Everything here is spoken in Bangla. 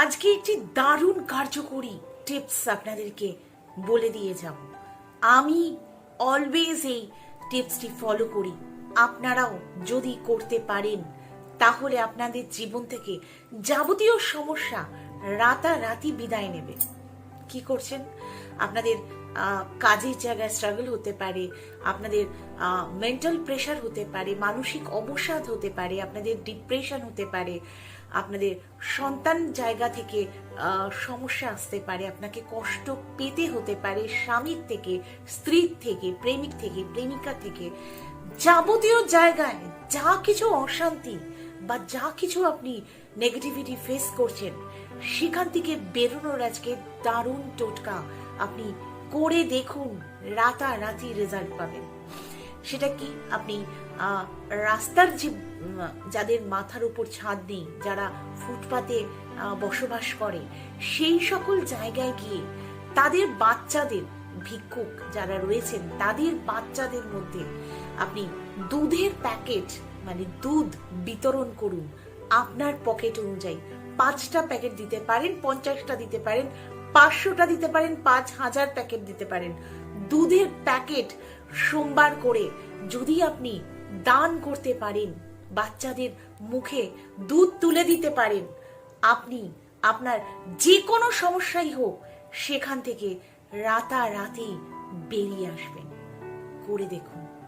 আজকে একটি দারুণ কার্যকরী টিপস আপনাদেরকে বলে দিয়ে যাব। আমি অলওয়েজ এই টিপসটি ফলো করি। আপনারাও যদি করতে পারেন, তাহলে আপনাদের জীবন থেকে যাবতীয় সমস্যা রাতারাতি বিদায় নেবে। কি করছেন? আপনাদের কাজের জায়গায় স্ট্রাগল হতে পারে, আপনাদের মেন্টাল প্রেশার হতে পারে, মানসিক অবসাদ হতে পারে, আপনাদের ডিপ্রেশন হতে পারে, আপনাদের সন্তান জায়গা থেকে সমস্যা আসতে পারে, আপনাকে কষ্ট পেতে হতে পারে স্বামীর থেকে, স্ত্রীর থেকে, প্রেমিক থেকে, প্রেমিকা থেকে, যাবতীয় জায়গায় যা কিছু অশান্তি বা যা কিছু আপনি নেগেটিভিটি ফেস করছেন, সেখান থেকে বেরোনোর আজকে দারুণ টোটকা আপনি করে দেখুন, রাতারাতি রেজাল্ট পাবেন। সেটা কি? আপনি রাস্তার যে যাদের মাথার উপর ছাদ নেই, যারা ফুটপাতে বসবাস করে, সেই সকল জায়গায় গিয়ে তাদের বাচ্চাদের, ভিক্ষুক যারা রয়েছেন, তাদের বাচ্চাদের মধ্যে আপনি দুধের প্যাকেট মানে দুধ বিতরণ করুন। আপনার পকেট অনুযায়ী পাঁচটা প্যাকেট দিতে পারেন, পঞ্চাশটা দিতে পারেন, পাঁচশোটা দিতে পারেন, পাঁচ হাজার প্যাকেট দিতে পারেন। দুধের প্যাকেট সোমবার করে যদি আপনি দান করতে পারেন, বাচ্চাদের মুখে দুধ তুলে দিতে পারেন, আপনি আপনার যে কোনো সমস্যাই হোক সেখান থেকে রাতারাতি বেরিয়ে আসবেন। করে দেখুন।